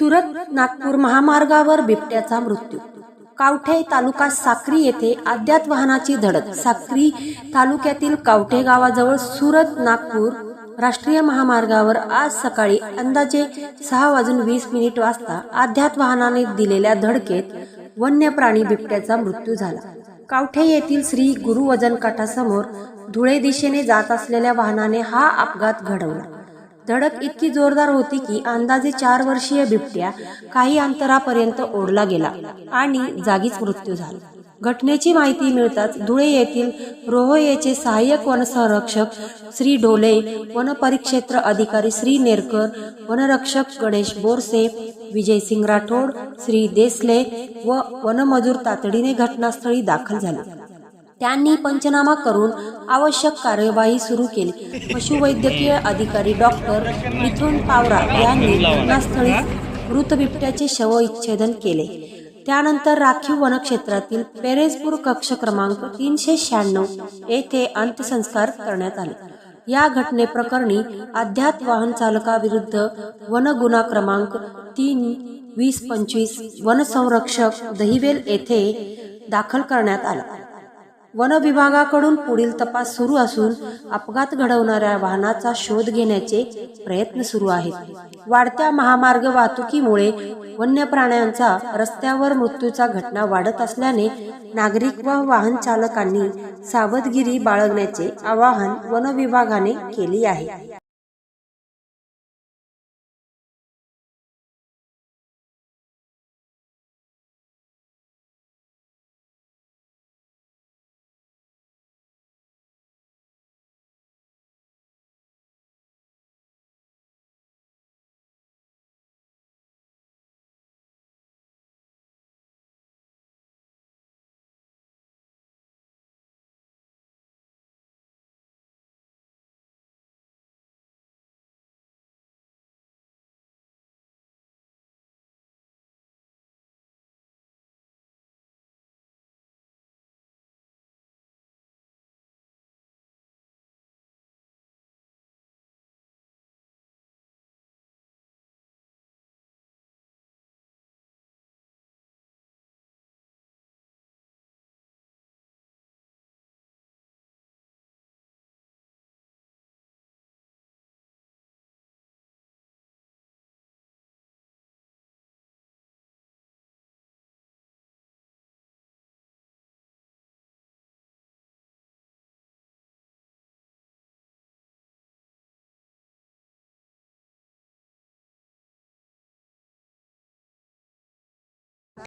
सुरत नागपूर महामार्गावर बिबट्याचा मृत्यू. कावठे तालुका साक्री येथे अज्ञात वाहनाची धडक. साक्री तालुक्यातील कावठे गावाजवळ सुरत नागपूर राष्ट्रीय महामार्गावर आज सकाळी अंदाजे सहा वाजून वीस मिनिट वाजता अज्ञात वाहनाने दिलेल्या धडकेत वन्य प्राणी बिबट्याचा मृत्यू झाला. कावठे येथील श्री गुरु वजन काठासमोर धुळे दिशेने जात असलेल्या वाहनाने हा अपघात घडवला. धडक इतकी जोरदार होती की अंदाजे चार वर्षीय बिबट्या काही अंतरापर्यंत ओढला गेला आणि जागीच मृत्यू झाला. घटनेची माहिती मिळताच धुळे येथील रोहयेचे सहाय्यक वनसंरक्षक श्री ढोले वनपरिक्षेत्र अधिकारी श्री नेरकर वनरक्षक गणेश बोरसे विजयसिंग राठोड श्री देसले व वनमजूर तातडीने घटनास्थळी दाखल झाले. त्यांनी पंचनामा करून आवश्यक कार्यवाही सुरू केली. पशुवैद्यकीय अधिकारी डॉक्टर मिथुन पावरा यांनी घटनास्थळी मृत बिबट्याचे शवविच्छेदन केले. त्यानंतर राखीव वनक्षेत्रातील पेरेजपूर कक्ष क्रमांक तीनशे शहाण्णव येथे अंत्यसंस्कार करण्यात आले. या घटनेप्रकरणी अज्ञात वाहन चालकाविरुद्ध वन गुन्हा क्रमांक तीन वीस पंचवीस वनसंरक्षक दहिवेल येथे दाखल करण्यात आला. वन विभागाकडून पुढील तपास सुरू असून अपघात घडवणाऱ्या वाहनाचा शोध घेण्याचे प्रयत्न सुरू आहेत. वाढत्या महामार्ग वाहतुकीमुळे वन्य प्राण्यांचा रस्त्यावर मृत्यूचा घटना वाढत असल्याने नागरिक व वाहन चालकांनी सावधगिरी बाळगण्याचे आवाहन वन विभागाने केले आहे.